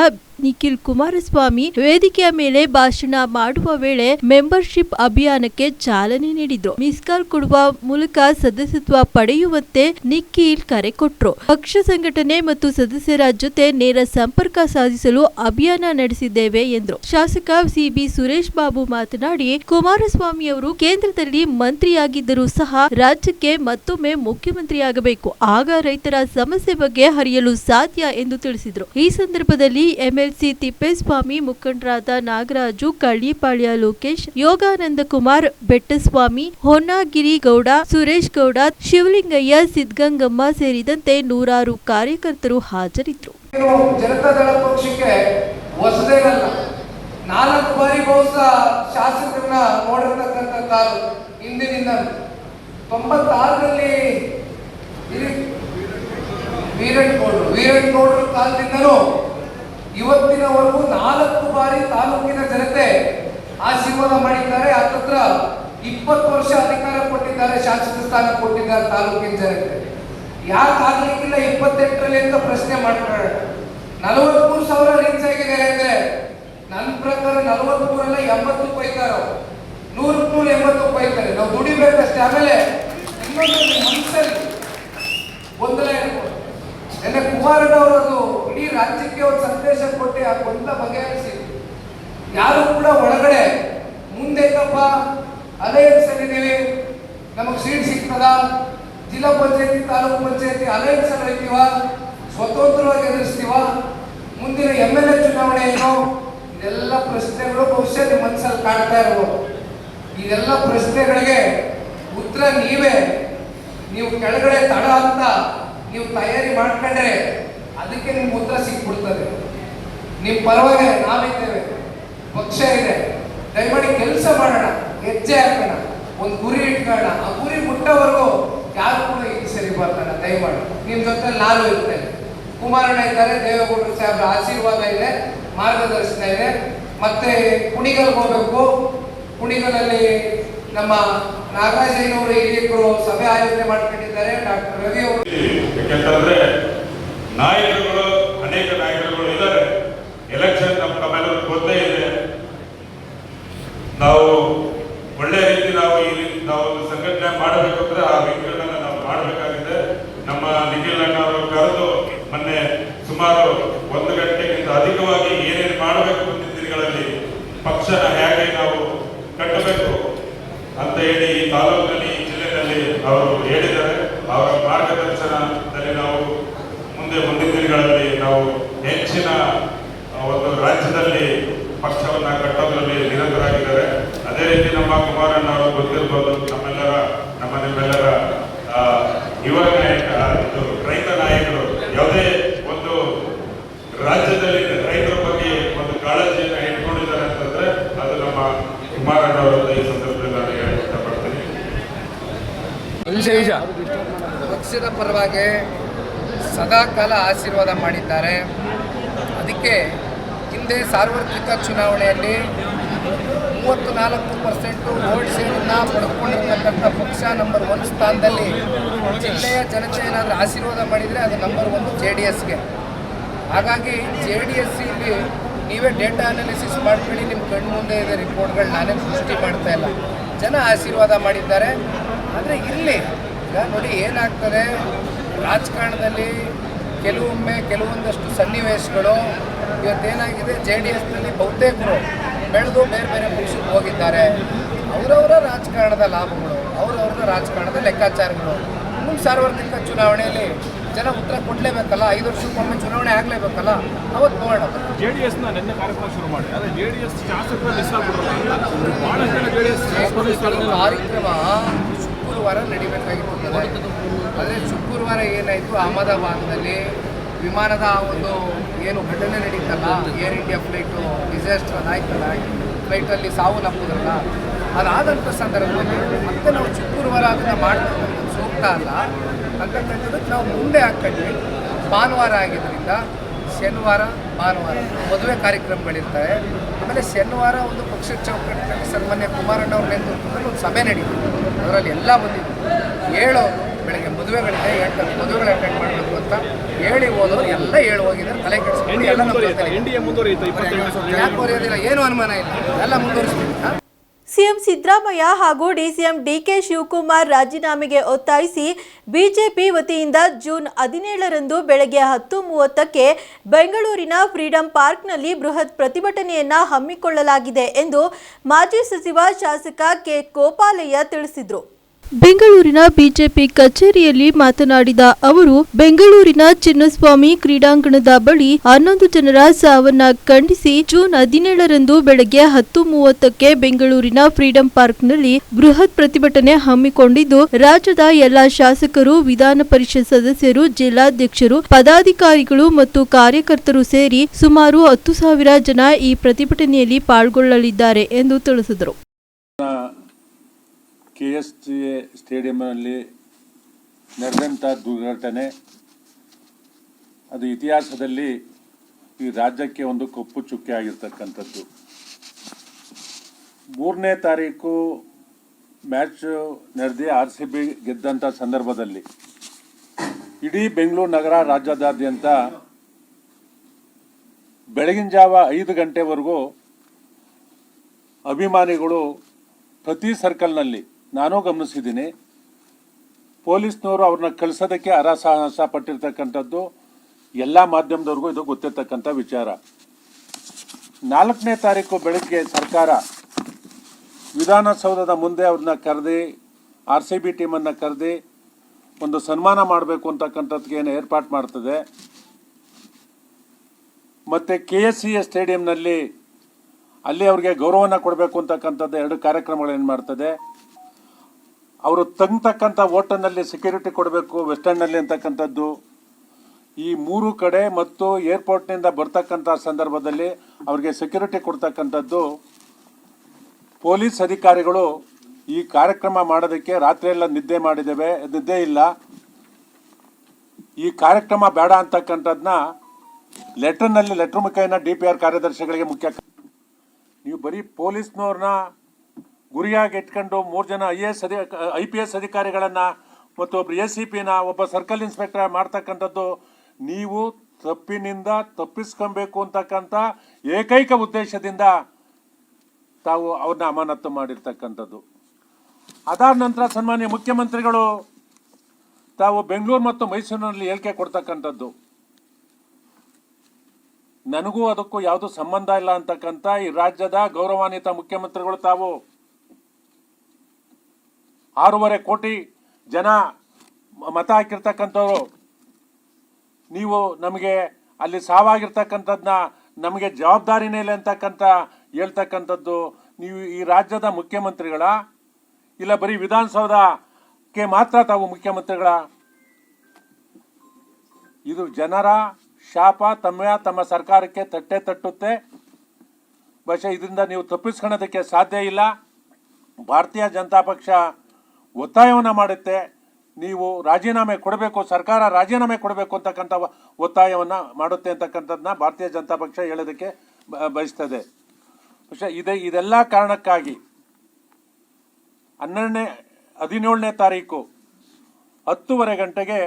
ನಿಖಿಲ್ ಕುಮಾರಸ್ವಾಮಿ ವೇದಿಕೆಯ ಮೇಲೆ ಭಾಷಣ ಮಾಡುವ ವೇಳೆ ಮೆಂಬರ್ಶಿಪ್ ಅಭಿಯಾನಕ್ಕೆ ಚಾಲನೆ ನೀಡಿದ್ರು. ಮಿಸ್ ಕಾಲ್ ಕೊಡುವ ಮೂಲಕ ಸದಸ್ಯತ್ವ ಪಡೆಯುವಂತೆ ನಿಖಿಲ್ ಕರೆ ಕೊಟ್ರು. ಪಕ್ಷ ಸಂಘಟನೆ ಮತ್ತು ಸದಸ್ಯರ ಜೊತೆ ನೇರ ಸಂಪರ್ಕ ಸಾಧಿಸಲು ಅಭಿಯಾನ ನಡೆಸಿದ್ದೇವೆ ಎಂದರು. ಶಾಸಕ ಸಿಬಿ ಸುರೇಶ್ ಬಾಬು ಮಾತನಾಡಿ, ಕುಮಾರಸ್ವಾಮಿ ಅವರು ಕೇಂದ್ರದಲ್ಲಿ ಮಂತ್ರಿಯಾಗಿದ್ದರೂ ಸಹ ರಾಜ್ಯಕ್ಕೆ ಮತ್ತೊಮ್ಮೆ ಮುಖ್ಯಮಂತ್ರಿಯಾಗಬೇಕು. ಆಗ ರೈತರ ಸಮಸ್ಯೆ ಬಗ್ಗೆ ಹರಿಯಲು ಸಾಧ್ಯ ಎಂದು ತಿಳಿಸಿದರು. ಈ ಸಂದರ್ಭದಲ್ಲಿ ಎಂಎಲ್ಸಿ ತಿಪ್ಪೇಸ್ವಾಮಿ ಮುಖಂಡರಾದ ನಾಗರಾಜು ಕಳ್ಳಿಪಾಳ್ಯ ಲೋಕೇಶ್ ಯೋಗಾನಂದ ಕುಮಾರ್ ಬೆಟ್ಟಸ್ವಾಮಿ ಹೊನ್ನಾಗಿರಿ ಗೌಡ ಸುರೇಶ್ ಗೌಡ ಶಿವಲಿಂಗಯ್ಯ ಸಿದ್ಧಗಂಗಮ್ಮ ಸೇರಿದಂತೆ ನೂರಾರು ಕಾರ್ಯಕರ್ತರು ಹಾಜರಿದ್ದರು ಜನತಾ ದಳ ಪಕ್ಷಕ್ಕೆ ಹೊಸದೇನಲ್ಲ ನಾಲ್ಕು ಬಾರಿ ಬಹುಶಃ ಶಾಸಕರನ್ನ ನೋಡಿರ್ತಕ್ಕಂಥ ಕಾಲ ಹಿಂದಿನಿಂದ ತೊಂಬತ್ತಾರರಲ್ಲಿ ವೀರಣ್ಣಗೌಡರು ವೀರಣ್ಣಗೌಡರ ಕಾಲದಿಂದನೂ ಇವತ್ತಿನವರೆಗೂ ನಾಲ್ಕು ಬಾರಿ ತಾಲೂಕಿನ ಜನತೆ ಆಶೀರ್ವಾದ ಮಾಡಿದ್ದಾರೆ. ಹತ್ತತ್ರ ಇಪ್ಪತ್ತು ವರ್ಷ ಅಧಿಕಾರ ಕೊಟ್ಟಿದ್ದಾರೆ, ಶಾಸಕ ಸ್ಥಾನ ಕೊಟ್ಟಿದ್ದಾರೆ ತಾಲೂಕಿನ ಜನತೆ. ಯಾಕೆ ಆಗ್ಲಿಕ್ಕಿಲ್ಲ ಇಪ್ಪತ್ತೆಂಟರಲ್ಲಿ ಅಂತ ಪ್ರಶ್ನೆ ಮಾಡ್ತಾರೆ. ನಲವತ್ಮೂರು ಸಾವಿರ ರೀಚ್ ಆಗಿದ್ದಾರೆ ಅಂದ್ರೆ ನನ್ನ ಪ್ರಕಾರ ನಲವತ್ಮೂರಲ್ಲ ಎಂಬತ್ತು ಪೈತಾರ ನೂರಕ್ಕೆ ನೂರು ಎಂಬತ್ತು ಪೈತಾರೆ ನಾವು ದುಡಿಬೇಕಷ್ಟೇ. ಆಮೇಲೆ ಮನಸ್ಸಲ್ಲಿ ಗೊಂದಲ ನೆನ್ನೆ ಕುಮಾರಣ್ಣ ಅವರದು ಇಡೀ ರಾಜ್ಯಕ್ಕೆ ಒಂದು ಸಂದೇಶ ಕೊಟ್ಟು, ಆ ಗೊಂದಲ ಬಗೆಹರಿಸಿ. ಯಾರು ಕೂಡ ಒಳಗಡೆ ಮುಂದೆ ತಪ್ಪ ಅಲಯನ್ಸ್ ಅಲ್ಲಿದ್ದೀವಿ ನಮಗೆ ಸೀಟ್ ಸಿಗ್ತದ? ಜಿಲ್ಲಾ ಪಂಚಾಯತಿ, ತಾಲೂಕು ಪಂಚಾಯತಿ ಅಲಯನ್ಸ್ ಅಲ್ಲಿ ಸ್ವತಂತ್ರವಾಗಿ ಎದುರಿಸ್ತೀವ? ಮುಂದಿನ ಎಂ ಎಲ್ ಎ ಚುನಾವಣೆ ಏನು? ಇದೆಲ್ಲ ಪ್ರಶ್ನೆಗಳು ಬಹುಶಃ ನಿಮ್ಮ ಮನಸ್ಸಲ್ಲಿ ಕಾಡ್ತಾ ಇರ್ಬೋದು. ಇದೆಲ್ಲ ಪ್ರಶ್ನೆಗಳಿಗೆ ಉತ್ತರ ನೀವೇ. ನೀವು ಕೆಳಗಡೆ ತಡ ಅಂತ ನೀವು ತಯಾರಿ ಮಾಡ್ಕೊಂಡ್ರೆ ಅದಕ್ಕೆ ನಿಮ್ಮ ಉತ್ತರ ಸಿಕ್ಬಿಡ್ತದೆ. ನಿಮ್ಮ ಪರವಾಗಿ ನಾವಿದ್ದೇವೆ ಪಕ್ಷ ಇದೆ. ದಯಮಾಡಿ ಕೆಲಸ ಮಾಡೋಣ. ಹೆಜ್ಜೆ ಹಾಕೋಣ. ಒಂದು ಗುರಿ ಇಟ್ಕೋಣ ಆ ಗುರಿ ಮುಟ್ಟವರೆಗೂ ಯಾರು ಕೂಡ ಇಲ್ಲಿ ಸರಿ ಬರ್ತಾನೆ ದಯಮಾಡಿ. ನಿಮ್ಮ ಜೊತೆ ನಾನು ಇರ್ತೇನೆ ಕುಮಾರಣ್ಣ ಇದ್ದಾರೆ, ದೇವೇಗೌಡರು ಸಾಹೇಬ್ರ ಆಶೀರ್ವಾದ ಇದೆ, ಮಾರ್ಗದರ್ಶನ ಇದೆ. ಮತ್ತೆ ಕುಣಿಗಲ್ಗೆ ಹೋಗಬೇಕು. ಕುಣಿಗಲಲ್ಲಿ ನಮ್ಮ ನಾಗರಾಜ್ ಅವರು ಸಭೆ ಆಯೋಜನೆ ಮಾಡಿಕೊಂಡಿದ್ದಾರೆ. ಡಾಕ್ಟರ್ ರವಿ ಅವರು ಯಾಕೆಂತಂದ್ರೆ ನಾಯಕರುಗಳು ಅನೇಕ ನಾಯಕರುಗಳು ಇದ್ದಾರೆ ಎಲೆಕ್ಷನ್ ನಮ್ಮ ನಮ್ಮೆಲ್ಲರಿಗೂ ಗೊತ್ತೇ ಇದೆ ನಾವು ಒಳ್ಳೆ ರೀತಿ ನಾವು ಈ ರೀತಿ ನಾವು ಒಂದು ಸಂಘಟನೆ ಮಾಡಬೇಕು ಅಂದ್ರೆ ಆ ವ್ಯಕ್ತಿಗಳನ್ನ ನಾವು ಮಾಡಬೇಕಾಗಿದೆ ನಮ್ಮ ನಿಖಿಲ್ ಅಣ್ಣ ಅವರು ಕರೆದು ಮೊನ್ನೆ ಸುಮಾರು ಒಂದು ಗಂಟೆಗಿಂತ ಅಧಿಕವಾಗಿ ಏನೇನು ಮಾಡಬೇಕು ಮುಂದಿನ ದಿನಗಳಲ್ಲಿ ಪಕ್ಷನ ಹೇಗೆ ನಾವು ಕಟ್ಟಬೇಕು ಅಂತ ಹೇಳಿ ಈ ತಾಲೂಕಿನಲ್ಲಿ ಈ ಜಿಲ್ಲೆಯಲ್ಲಿ ಅವರು ಹೇಳಿದ್ದಾರೆ ಅವರ ಮಾರ್ಗದರ್ಶನದಲ್ಲಿ ನಾವು ಮುಂದೆ ಮುಂದಿನ ದಿನಗಳಲ್ಲಿ ನಾವು ಹೆಚ್ಚಿನ ಆ, ಒಂದು ರಾಜ್ಯದಲ್ಲಿ ಪಕ್ಷವನ್ನ ಕಟ್ಟೋದ್ರಲ್ಲಿ ನಿರತರಾಗಿದ್ದಾರೆ ಅದೇ ರೀತಿ ನಮ್ಮ ಕುಮಾರಣ್ಣ ಅವರು ಗೊತ್ತಿರ್ಬೋದು. ನಮ್ಮೆಲ್ಲರ ನಮ್ಮ ನಿಮ್ಮೆಲ್ಲರ ಯುವ ನಾಯಕ ರೈತ ನಾಯಕರು ಯಾವುದೇ ಒಂದು ರಾಜ್ಯದಲ್ಲಿ ರೈತರ ಬಗ್ಗೆ ಒಂದು ಕಾಳಜಿಯನ್ನು ಇಟ್ಕೊಂಡಿದ್ದಾರೆ ಅಂತಂದ್ರೆ ಅದು ನಮ್ಮ ಕುಮಾರಣ್ಣ ಅವರದ್ದು ಈ ಸಂದರ್ಭದಲ್ಲಿ ನಾನು ಹೇಳಕ್ ಇಷ್ಟಪಡ್ತೀನಿ. ಪಕ್ಷದ ಪರವಾಗಿ ಸದಾಕಾಲ ಆಶೀರ್ವಾದ ಮಾಡಿದ್ದಾರೆ. ಅದಕ್ಕೆ ಹಿಂದೆ ಸಾರ್ವತ್ರಿಕ ಚುನಾವಣೆಯಲ್ಲಿ ಮೂವತ್ತು ನಾಲ್ಕು ಪರ್ಸೆಂಟು ವೋಟ್ ಶೇರನ್ನು ಪಡೆದುಕೊಂಡಿರ್ತಕ್ಕಂಥ ಪಕ್ಷ ನಂಬರ್ ಒನ್ ಸ್ಥಾನದಲ್ಲಿ ಜಿಲ್ಲೆಯ ಜನತೆ ಏನಾದರೂ ಆಶೀರ್ವಾದ ಮಾಡಿದರೆ ಅದು ನಂಬರ್ ಒಂದು ಜೆ ಡಿ ಎಸ್ಗೆ ಹಾಗಾಗಿ ಜೆ ಡಿ ಎಸ್ ಇಲ್ಲಿ ನೀವೇ ಡೇಟಾ ಅನಾಲಿಸಿಸ್ ಮಾಡ್ಕೊಳ್ಳಿ ನಿಮ್ಮ ಕಣ್ಣು ಮುಂದೆ ಇದೆ ರಿಪೋರ್ಟ್ಗಳು ನಾನೇ ಸೃಷ್ಟಿ ಮಾಡ್ತಾ ಇಲ್ಲ. ಜನ ಆಶೀರ್ವಾದ ಮಾಡಿದ್ದಾರೆ. ಆದರೆ ಇಲ್ಲಿ ಈಗ ನೋಡಿ ಏನಾಗ್ತದೆ? ರಾಜಕಾರಣದಲ್ಲಿ ಕೆಲವೊಮ್ಮೆ ಕೆಲವೊಂದಷ್ಟು ಸನ್ನಿವೇಶಗಳು. ಇವತ್ತೇನಾಗಿದೆ? ಜೆ ಡಿ ಎಸ್ನಲ್ಲಿ ಬಹುತೇಕರು ಬೆಳೆದು ಬೇರೆ ಬೇರೆ ಪಕ್ಷಕ್ಕೆ ಹೋಗಿದ್ದಾರೆ. ಅವರವರ ರಾಜಕಾರಣದ ಲಾಭಗಳು ಅವರವರ ರಾಜಕಾರಣದ ಲೆಕ್ಕಾಚಾರಗಳು. ಮುಂದೆ ಸಾರ್ವತ್ರಿಕ ಚುನಾವಣೆಯಲ್ಲಿ ಜನ ಉತ್ತರ ಕೊಡಲೇಬೇಕಲ್ಲ? ಐದು ವರ್ಷಕ್ಕೊಮ್ಮೆ ಚುನಾವಣೆ ಆಗಲೇಬೇಕಲ್ಲ? ಅವತ್ತು ನೋಡೋಣ ಜೆ ಡಿ ಎಸ್ನ ನಿನ್ನೆ ಕಾರ್ಯಕ್ರಮ ಶುರು ಮಾಡಿ ಅದೇ ಜೆ ಡಿ ಎಸ್ ಶಾಸಕರ ಕಾರ್ಯಕ್ರಮ ಶುಕ್ರವಾರ ನಡಿಬೇಕಾಗಿತ್ತು. ಆದರೆ ಶುಕ್ರವಾರ ಏನಾಯಿತು? ಅಹಮದಾಬಾದ್ನಲ್ಲಿ ವಿಮಾನದ ಒಂದು ಏನು ಘಟನೆ ನಡೀತಲ್ಲ ಏರ್ ಇಂಡಿಯಾ ಫ್ಲೈಟು ಡಿಸಾಸ್ಟರ್ ಅದಾಯ್ತಲ್ಲ ಫ್ಲೈಟಲ್ಲಿ ಸಾವು ನಂಬುದಲ್ಲ ಅದಾದಂಥ ಸಂದರ್ಭದಲ್ಲಿ ಮತ್ತೆ ನಾವು ಶುಕ್ರವಾರ ಅದನ್ನು ಮಾಡ್ತಕ್ಕಂಥದ್ದು ಸೂಕ್ತ ಅಲ್ಲ. ಅಂತಕ್ಕಂಥದ್ದಕ್ಕೆ ನಾವು ಮುಂದೆ ಹಾಕ್ಕೊಂಡ್ವಿ ಭಾನುವಾರ ಆಗಿದ್ದರಿಂದ ಶನಿವಾರ, ಭಾನುವಾರ ಮದುವೆ ಕಾರ್ಯಕ್ರಮಗಳಿರ್ತವೆ. ಆಮೇಲೆ ಶನಿವಾರ ಒಂದು ಪಕ್ಷದ ಚೌಕಟ್ಟಿನಲ್ಲಿ ಸನ್ಮಾನ್ಯ ಕುಮಾರಣ್ಣ ಅವ್ರ ನೇತೃತ್ವದಲ್ಲಿ ಒಂದು ಸಭೆ ನಡೀತು. ಅದರಲ್ಲಿ ಎಲ್ಲ ಬಂದಿದ್ದು ಏಳು ಬೆಳಗ್ಗೆ ಮದುವೆಗಳಿದೆ, ಎಂಟು ಮದುವೆಗಳು ಅಟೆಂಡ್ ಮಾಡಬೇಕು ಅಂತ ಹೇಳಿ ಹೋದವರು ಎಲ್ಲ ಹೇಳಿ ಹೋಗಿದ್ದಾರೆ ತಲೆ ಕೆಡಿಸ್ಕೊಂಡು ಎಲ್ಲ ಯಾಕೆ ಬರೆಯೋದಿಲ್ಲ ಏನು ಅನುಮಾನ ಇಲ್ಲ. ಎಲ್ಲ ಮುಂದುವರಿಸ್ತೀವಿ ಸಿಎಂ ಸಿದ್ದರಾಮಯ್ಯ ಹಾಗೂ ಡಿಸಿಎಂ ಡಿಕೆ ಶಿವಕುಮಾರ್ ರಾಜೀನಾಮೆಗೆ ಒತ್ತಾಯಿಸಿ ಬಿಜೆಪಿ ವತಿಯಿಂದ ಜೂನ್ ಹದಿನೇಳರಂದು ಬೆಳಗ್ಗೆ ಹತ್ತು ಮೂವತ್ತಕ್ಕೆ ಬೆಂಗಳೂರಿನ ಫ್ರೀಡಂ ಪಾರ್ಕ್ನಲ್ಲಿ ಬೃಹತ್ ಪ್ರತಿಭಟನೆಯನ್ನ ಹಮ್ಮಿಕೊಳ್ಳಲಾಗಿದೆ ಎಂದು ಮಾಜಿ ಸಚಿವ ಶಾಸಕ ಕೆ ಗೋಪಾಲಯ್ಯ ತಿಳಿಸಿದರು. ಬೆಂಗಳೂರಿನ ಬಿಜೆಪಿ ಕಚೇರಿಯಲ್ಲಿ ಮಾತನಾಡಿದ ಅವರು, ಬೆಂಗಳೂರಿನ ಚಿನ್ನಸ್ವಾಮಿ ಕ್ರೀಡಾಂಗಣದ ಬಳಿ ಹನ್ನೊಂದು ಜನರ ಸಾವನ್ನ ಖಂಡಿಸಿ ಜೂನ್ ಹದಿನೇಳರಂದು ಬೆಳಗ್ಗೆ ಹತ್ತು ಮೂವತ್ತಕ್ಕೆ ಬೆಂಗಳೂರಿನ ಫ್ರೀಡಂ ಪಾರ್ಕ್ನಲ್ಲಿ ಬೃಹತ್ ಪ್ರತಿಭಟನೆ ಹಮ್ಮಿಕೊಂಡಿದ್ದು, ರಾಜ್ಯದ ಎಲ್ಲಾ ಶಾಸಕರು, ವಿಧಾನ ಪರಿಷತ್ ಸದಸ್ಯರು, ಜಿಲ್ಲಾಧ್ಯಕ್ಷರು, ಪದಾಧಿಕಾರಿಗಳು ಮತ್ತು ಕಾರ್ಯಕರ್ತರು ಸೇರಿ ಸುಮಾರು ಹತ್ತು ಸಾವಿರ ಜನ ಈ ಪ್ರತಿಭಟನೆಯಲ್ಲಿ ಪಾಲ್ಗೊಳ್ಳಲಿದ್ದಾರೆ ಎಂದು ತಿಳಿಸಿದರು. ಕೆ ಎಸ್ ಎ ಸ್ಟೇಡಿಯಂನಲ್ಲಿ ನಡೆದಂಥ ದುರ್ಘಟನೆ. ಅದು ಇತಿಹಾಸದಲ್ಲಿ ಈ ರಾಜ್ಯಕ್ಕೆ ಒಂದು ಕಪ್ಪು ಚುಕ್ಕೆ ಆಗಿರ್ತಕ್ಕಂಥದ್ದು. ಮೂರನೇ ತಾರೀಕು ಮ್ಯಾಚ್ ನಡೆದು ಆರ್ ಸಿ ಬಿ ಗೆದ್ದಂಥ ಸಂದರ್ಭದಲ್ಲಿ ಇಡೀ ಬೆಂಗಳೂರು ನಗರ ರಾಜ್ಯದಾದ್ಯಂತ ಬೆಳಗಿನ ಜಾವ ಐದು ಗಂಟೆವರೆಗೂ ಅಭಿಮಾನಿಗಳು ಪ್ರತಿ ಸರ್ಕಲ್ನಲ್ಲಿ ನಾನು ಗಮನಿಸಿದ್ದೀನಿ. ಪೊಲೀಸ್ನವರು ಅವ್ರನ್ನ ಕಳಿಸೋದಕ್ಕೆ ಅರಸಾಹಸ ಪಟ್ಟಿರ್ತಕ್ಕಂಥದ್ದು ಎಲ್ಲ ಮಾಧ್ಯಮದವ್ರಿಗೂ ಇದು ಗೊತ್ತಿರ್ತಕ್ಕಂಥ ವಿಚಾರ. ನಾಲ್ಕನೇ ತಾರೀಕು ಬೆಳಗ್ಗೆ ಸರ್ಕಾರ ವಿಧಾನಸೌಧದ ಮುಂದೆ ಅವ್ರನ್ನ ಕರೆದಿ, ಆರ್ ಸಿ ಬಿ ಟೀಮನ್ನು ಕರೆದಿ ಒಂದು ಸನ್ಮಾನ ಮಾಡಬೇಕು ಅಂತಕ್ಕಂಥದ್ಗೆ ಏನು ಏರ್ಪಾಟ್ ಮಾಡ್ತದೆ. ಮತ್ತು ಕೆ ಎಸ್ ಸಿ ಎ ಸ್ಟೇಡಿಯಂನಲ್ಲಿ ಅಲ್ಲಿ ಅವ್ರಿಗೆ ಗೌರವನ ಕೊಡಬೇಕು ಅಂತಕ್ಕಂಥದ್ದು ಎರಡು ಕಾರ್ಯಕ್ರಮಗಳೇನು ಮಾಡ್ತದೆ. ಅವರು ತಂಗ್ತಕ್ಕಂಥ ಓಟನಲ್ಲಿ ಸೆಕ್ಯೂರಿಟಿ ಕೊಡಬೇಕು ವೆಸ್ಟರ್ನಲ್ಲಿ ಅಂತಕ್ಕಂಥದ್ದು. ಈ ಮೂರು ಕಡೆ ಮತ್ತು ಏರ್ಪೋರ್ಟ್ನಿಂದ ಬರ್ತಕ್ಕಂಥ ಸಂದರ್ಭದಲ್ಲಿ ಅವರಿಗೆ ಸೆಕ್ಯೂರಿಟಿ ಕೊಡ್ತಕ್ಕಂಥದ್ದು. ಪೊಲೀಸ್ ಅಧಿಕಾರಿಗಳು ಈ ಕಾರ್ಯಕ್ರಮ ಮಾಡೋದಕ್ಕೆ ರಾತ್ರಿಯೆಲ್ಲ ನಿದ್ದೆ ಮಾಡಿದ್ದೇವೆ. ನಿದ್ದೆ ಇಲ್ಲ. ಈ ಕಾರ್ಯಕ್ರಮ ಬೇಡ ಅಂತಕ್ಕಂಥದ್ದನ್ನ ಲೆಟರ್ನಲ್ಲಿ ಲೆಟರ್ ಮುಖೇನ ಡಿ ಪಿ ಆರ್ ಕಾರ್ಯದರ್ಶಿಗಳಿಗೆ ಮುಖ್ಯ ನೀವು ಬರೀ ಪೊಲೀಸ್ನವ್ರನ್ನ ಗುರಿಯಾಗಿ ಇಟ್ಕೊಂಡು ಮೂರು ಜನ ಐ ಎಸ್ ಅಧಿ ಐ ಪಿ ಎಸ್ ಅಧಿಕಾರಿಗಳನ್ನು ಮತ್ತು ಒಬ್ಬರು ಎ ಸಿ ಪಿನ ಒಬ್ಬ ಸರ್ಕಲ್ ಇನ್ಸ್ಪೆಕ್ಟರ್ ಮಾಡ್ತಕ್ಕಂಥದ್ದು ನೀವು ತಪ್ಪಿನಿಂದ ತಪ್ಪಿಸ್ಕೊಬೇಕು ಅಂತಕ್ಕಂಥ ಏಕೈಕ ಉದ್ದೇಶದಿಂದ ತಾವು ಅವ್ರನ್ನ ಅಮಾನತು ಮಾಡಿರ್ತಕ್ಕಂಥದ್ದು. ಅದಾದ ನಂತರ ಸನ್ಮಾನ್ಯ ಮುಖ್ಯಮಂತ್ರಿಗಳು ತಾವು ಬೆಂಗಳೂರು ಮತ್ತು ಮೈಸೂರಿನಲ್ಲಿ ಹೇಳಿಕೆ ಕೊಡ್ತಕ್ಕಂಥದ್ದು. ನನಗೂ ಅದಕ್ಕೂ ಯಾವುದೂ ಸಂಬಂಧ ಇಲ್ಲ ಅಂತಕ್ಕಂಥ ಈ ರಾಜ್ಯದ ಗೌರವಾನ್ವಿತ ಮುಖ್ಯಮಂತ್ರಿಗಳು ತಾವು ಆರೂವರೆ ಕೋಟಿ ಜನ ಮತ ಹಾಕಿರ್ತಕ್ಕಂಥವ್ರು, ನೀವು ನಮಗೆ ಅಲ್ಲಿ ಸಾವಾಗಿರ್ತಕ್ಕಂಥದ್ದನ್ನ ನಮಗೆ ಜವಾಬ್ದಾರಿನೇ ಇಲ್ಲ ಅಂತಕ್ಕಂಥ ಹೇಳ್ತಕ್ಕಂಥದ್ದು ನೀವು ಈ ರಾಜ್ಯದ ಮುಖ್ಯಮಂತ್ರಿಗಳ, ಇಲ್ಲ ಬರೀ ವಿಧಾನಸೌಧಕ್ಕೆ ಮಾತ್ರ ತಾವು ಮುಖ್ಯಮಂತ್ರಿಗಳ. ಇದು ಜನರ ಶಾಪ, ತಮ್ಮ ತಮ್ಮ ಸರ್ಕಾರಕ್ಕೆ ತಟ್ಟೆ ತಟ್ಟುತ್ತೆ. ಬಹುಶಃ ಇದರಿಂದ ನೀವು ತಪ್ಪಿಸ್ಕೊಳ್ಳೋದಕ್ಕೆ ಸಾಧ್ಯ ಇಲ್ಲ. ಭಾರತೀಯ ಜನತಾ ಪಕ್ಷ ಒತ್ತಾಯವನ್ನು ಮಾಡುತ್ತೆ. ನೀವು ರಾಜೀನಾಮೆ ಕೊಡಬೇಕು, ಸರ್ಕಾರ ರಾಜೀನಾಮೆ ಕೊಡಬೇಕು ಅಂತಕ್ಕಂಥ ಒತ್ತಾಯವನ್ನು ಮಾಡುತ್ತೆ ಅಂತಕ್ಕಂಥದ್ದನ್ನ ಭಾರತೀಯ ಜನತಾ ಪಕ್ಷ ಹೇಳೋದಕ್ಕೆ ಬಯಸ್ತದೆ. ಪಕ್ಷ ಇದೆ, ಇದೆಲ್ಲ ಕಾರಣಕ್ಕಾಗಿ ಹನ್ನೆರಡನೇ, ಹದಿನೇಳನೇ ತಾರೀಕು ಹತ್ತುವರೆ ಗಂಟೆಗೆ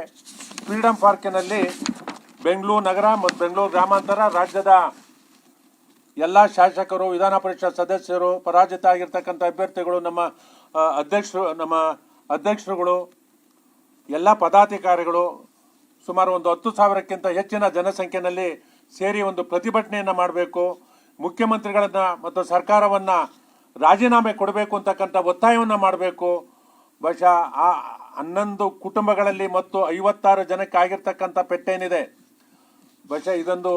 ಫ್ರೀಡಂ ಪಾರ್ಕಿನಲ್ಲಿ ಬೆಂಗಳೂರು ನಗರ ಮತ್ತು ಬೆಂಗಳೂರು ಗ್ರಾಮಾಂತರ ರಾಜ್ಯದ ಎಲ್ಲ ಶಾಸಕರು, ವಿಧಾನ ಪರಿಷತ್ ಸದಸ್ಯರು, ಪರಾಜಿತ ಆಗಿರ್ತಕ್ಕಂಥ ಅಭ್ಯರ್ಥಿಗಳು ನಮ್ಮ ಅಧ್ಯಕ್ಷರು, ನಮ್ಮ ಅಧ್ಯಕ್ಷರುಗಳು, ಎಲ್ಲ ಪದಾಧಿಕಾರಿಗಳು ಸುಮಾರು ಒಂದು ಹತ್ತು ಸಾವಿರಕ್ಕಿಂತ ಹೆಚ್ಚಿನ ಜನಸಂಖ್ಯೆಯಲ್ಲಿ ಸೇರಿ ಒಂದು ಪ್ರತಿಭಟನೆಯನ್ನು ಮಾಡಬೇಕು, ಮುಖ್ಯಮಂತ್ರಿಗಳನ್ನು ಮತ್ತು ಸರ್ಕಾರವನ್ನು ರಾಜೀನಾಮೆ ಕೊಡಬೇಕು ಅಂತಕ್ಕಂಥ ಒತ್ತಾಯವನ್ನು ಮಾಡಬೇಕು. ಬಹುಶಃ ಆ ಹನ್ನೊಂದು ಕುಟುಂಬಗಳಲ್ಲಿ ಮತ್ತು ಐವತ್ತಾರು ಜನಕ್ಕೆ ಆಗಿರ್ತಕ್ಕಂಥ ಪೆಟ್ಟೇನಿದೆ ಬಹುಶಃ ಇದೊಂದು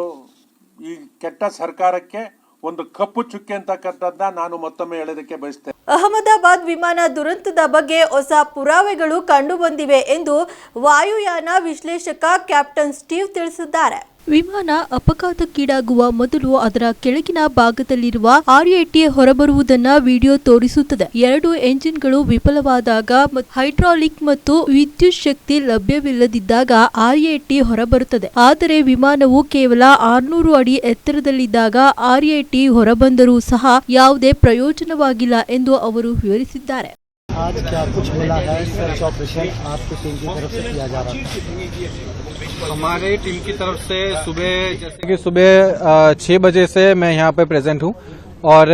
ಈ ಕೆಟ್ಟ ಸರ್ಕಾರಕ್ಕೆ ಒಂದು ಕಪ್ಪು ಚುಕ್ಕೆ ಅಂತಕ್ಕಂಥದ್ದನ್ನ ನಾನು ಮತ್ತೊಮ್ಮೆ ಹೇಳೋದಕ್ಕೆ ಬಯಸ್ತೇನೆ. ಅಹಮದಾಬಾದ್ ವಿಮಾನ ದುರಂತದ ಬಗ್ಗೆ ಹೊಸ ಪುರಾವೆಗಳು ಕಂಡುಬಂದಿವೆ ಎಂದು ವಾಯುಯಾನ ವಿಶ್ಲೇಷಕ ಕ್ಯಾಪ್ಟನ್ ಸ್ಟೀವ್ ತಿಳಿಸಿದ್ದಾರೆ. ವಿಮಾನ ಅಪಘಾತಕ್ಕೀಡಾಗುವ ಮೊದಲು ಅದರ ಕೆಳಗಿನ ಭಾಗದಲ್ಲಿರುವ ಆರ್ಎಟಿ ಹೊರಬರುವುದನ್ನ ವಿಡಿಯೋ ತೋರಿಸುತ್ತದೆ ಎರಡು ಎಂಜಿನ್ಗಳು ವಿಫಲವಾದಾಗ ಮತ್ತು ಹೈಡ್ರಾಲಿಕ್ ಮತ್ತು ವಿದ್ಯುತ್ ಶಕ್ತಿ ಲಭ್ಯವಿಲ್ಲದಿದ್ದಾಗ ಆರ್ಎಟಿ ಹೊರಬರುತ್ತದೆ ಆದರೆ ವಿಮಾನವು ಕೇವಲ ಆರ್ನೂರು ಅಡಿ ಎತ್ತರದಲ್ಲಿದ್ದಾಗ ಆರ್ಎಟಿ ಹೊರಬಂದರೂ ಸಹ ಯಾವುದೇ ಪ್ರಯೋಜನವಾಗಿಲ್ಲ ಎಂದು ಅವರು ವಿವರಿಸಿದ್ದಾರೆ आज क्या कुछ मिला है सर्च ऑपरेशन आपकी टीम की तरफ से किया जा रहा था हमारे टीम की तरफ़ से सुबह, जैसे कि सुबह छः बजे से मैं यहाँ पर प्रेजेंट हूँ। और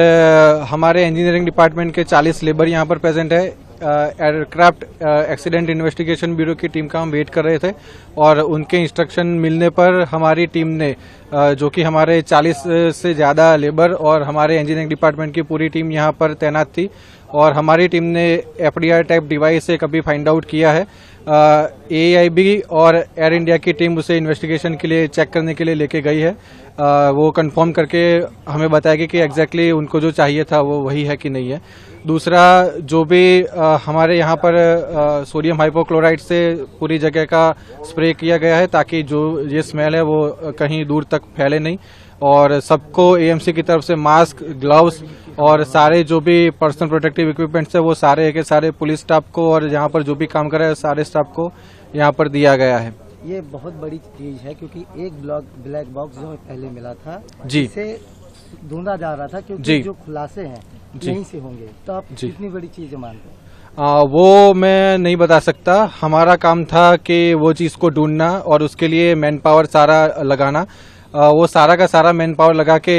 हमारे इंजीनियरिंग डिपार्टमेंट के 40 लेबर यहाँ पर प्रेजेंट है। एयरक्राफ्ट एक्सीडेंट इन्वेस्टिगेशन ब्यूरो की टीम का हम वेट कर रहे थे। और उनके इंस्ट्रक्शन मिलने पर हमारी टीम ने जो कि हमारे 40 से ज़्यादा लेबर और हमारे इंजीनियरिंग डिपार्टमेंट की पूरी टीम यहाँ पर तैनात थी। और हमारी टीम ने एफ़ टाइप डिवाइस से कभी फाइंड आउट किया है। एआईबी और एयर इंडिया की टीम उसे इन्वेस्टिगेशन के लिए चेक करने के लिए लेके गई है। अ, वो कंफर्म करके हमें बताएगी कि एग्जैक्टली exactly उनको जो चाहिए था वो वही है कि नहीं है। दूसरा जो भी अ, हमारे यहाँ पर अ, सोडियम हाइपोक्लोराइड से पूरी जगह का स्प्रे किया गया है ताकि जो ये स्मेल है वो कहीं दूर तक फैले नहीं। और सबको एएमसी की तरफ़ से मास्क ग्लव्स और सारे जो भी पर्सनल प्रोटेक्टिव इक्विपमेंट्स है वो सारे के सारे पुलिस स्टाफ को और यहाँ पर जो भी काम कर रहा है सारे स्टाफ को यहाँ पर दिया गया है ये बहुत बड़ी चीज़ है क्योंकि एक ब्लॉक ब्लैक बॉक्स जो पहले मिला था जी। इसे ढूंढा जा रहा था क्योंकि जी। खुलासे हैं। यहीं से होंगे तो आप। कितनी बड़ी चीज़ मानते हैं आ, वो मैं नहीं बता सकता हमारा काम था कि वो चीज़ को ढूंढना और उसके लिए मैन पावर सारा लगाना वो सारा का सारा मैन पावर लगा के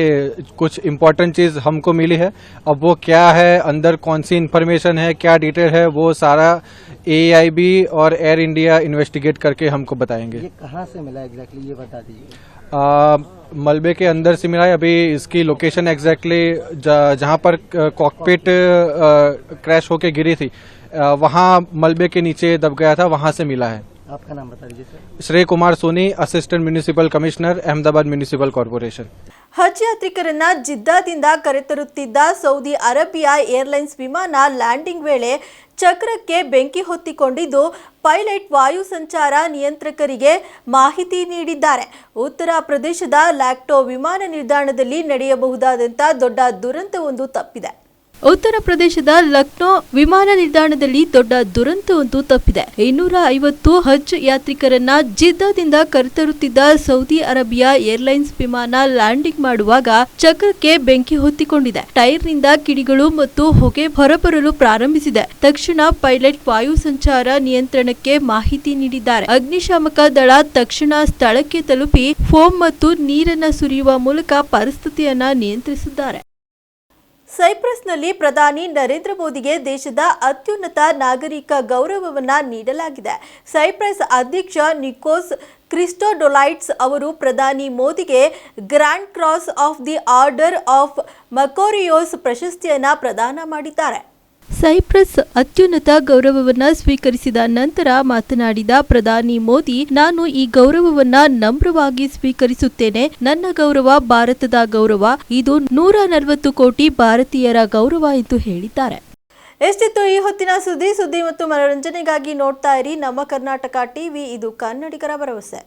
कुछ इम्पोर्टेंट चीज़ हमको मिली है। अब वो क्या है अंदर कौन सी इन्फॉर्मेशन है क्या डिटेल है वो सारा एआईबी और एयर इंडिया इन्वेस्टिगेट करके हमको बताएँगे। ये कहाँ से मिला एग्जैक्टली ये बता दीजिए। मलबे के अंदर से मिला है। अभी इसकी लोकेशन एग्जैक्टली जहाँ पर कॉकपिट क्रैश होके गिरी थी वहाँ मलबे के नीचे दब गया था वहाँ से मिला है। आपका नाम बता दीजिए sir Shrey Kumar Soni assistant municipal commissioner Ahmedabad municipal corporation ಹಜ್ ಯಾತ್ರಿಕರನ್ನ ಜಿದ್ದಾದಿಂದ ಕರೆತರುತ್ತಿದ್ದ ಸೌದಿ ಅರೇಬಿಯಾ ಏರ್ಲೈನ್ಸ್ ವಿಮಾನ ಲ್ಯಾಂಡಿಂಗ್ ವೇಳೆ ಚಕ್ರಕ್ಕೆ ಬೆಂಕಿ ಹೊತ್ತಿಕೊಂಡಿದ್ದು ಪೈಲಟ್ ವಾಯು ಸಂಚಾರ ನಿಯಂತ್ರಕರಿಗೆ ಮಾಹಿತಿ ನೀಡಿದ್ದಾರೆ ಉತ್ತರ ಪ್ರದೇಶದ ಲ್ಯಾಕ್ಟೋ ವಿಮಾನ ನಿಲ್ದಾಣದಲ್ಲಿ ನಡೆಯಬಹುದಾದಂಥ ದೊಡ್ಡ ದುರಂತವೊಂದು ತಪ್ಪಿದೆ ಉತ್ತರ ಪ್ರದೇಶದ ಲಕ್ನೋ ವಿಮಾನ ನಿಲ್ದಾಣದಲ್ಲಿ ದೊಡ್ಡ ದುರಂತವೊಂದು ತಪ್ಪಿದೆ. ಇನ್ನೂರ ಐವತ್ತು ಹಜ್ ಯಾತ್ರಿಕರನ್ನ ಜಿದ್ದಾದಿಂದ ಕರೆತರುತ್ತಿದ್ದ ಸೌದಿ ಅರೇಬಿಯಾ ಏರ್ಲೈನ್ಸ್ ವಿಮಾನ ಲ್ಯಾಂಡಿಂಗ್ ಮಾಡುವಾಗ ಚಕ್ರಕ್ಕೆ ಬೆಂಕಿ ಹೊತ್ತಿಕೊಂಡಿದೆ. ಟೈರ್ನಿಂದ ಕಿಡಿಗಳು ಮತ್ತು ಹೊಗೆ ಹೊರಬರಲು ಪ್ರಾರಂಭಿಸಿದೆ. ತಕ್ಷಣ ಪೈಲಟ್ ವಾಯು ಸಂಚಾರ ನಿಯಂತ್ರಣಕ್ಕೆ ಮಾಹಿತಿ ನೀಡಿದ್ದಾರೆ. ಅಗ್ನಿಶಾಮಕ ದಳ ತಕ್ಷಣ ಸ್ಥಳಕ್ಕೆ ತಲುಪಿ ಫೋಮ್ ಮತ್ತು ನೀರನ್ನ ಸುರಿಯುವ ಮೂಲಕ ಪರಿಸ್ಥಿತಿಯನ್ನ ನಿಯಂತ್ರಿಸಿದ್ದಾರೆ. ಸೈಪ್ರಸ್ನಲ್ಲಿ ಪ್ರಧಾನಿ ನರೇಂದ್ರ ಮೋದಿಗೆ ದೇಶದ ಅತ್ಯುನ್ನತ ನಾಗರಿಕ ಗೌರವವನ್ನು ನೀಡಲಾಗಿದೆ. ಸೈಪ್ರಸ್ ಅಧ್ಯಕ್ಷ ನಿಕೋಸ್ ಕ್ರಿಸ್ಟೋಡೊಲೈಟ್ಸ್ ಅವರು ಪ್ರಧಾನಿ ಮೋದಿಗೆ grand cross of the order of Makarios ಪ್ರಶಸ್ತಿಯನ್ನು ಪ್ರದಾನ ಮಾಡಿದ್ದಾರೆ. ಸೈಪ್ರಸ್ ಅತ್ಯುನ್ನತ ಗೌರವವನ್ನ ಸ್ವೀಕರಿಸಿದ ನಂತರ ಮಾತನಾಡಿದ ಪ್ರಧಾನಿ ಮೋದಿ, ನಾನು ಈ ಗೌರವವನ್ನ ನಮ್ರವಾಗಿ ಸ್ವೀಕರಿಸುತ್ತೇನೆ. ನನ್ನ ಗೌರವ ಭಾರತದ ಗೌರವ. ಇದು ನೂರ ನಲವತ್ತು ಕೋಟಿ ಭಾರತೀಯರ ಗೌರವ ಎಂದು ಹೇಳಿದ್ದಾರೆ. ಎಷ್ಟಿತ್ತು ಈ ಹೊತ್ತಿನ ಸುದ್ದಿ? ಸುದ್ದಿ ಮತ್ತು ಮನೋರಂಜನೆಗಾಗಿ ನೋಡ್ತಾ ಇರಿ ನಮ್ಮ ಕರ್ನಾಟಕ ಟಿವಿ. ಇದು ಕನ್ನಡಿಗರ ಭರವಸೆ.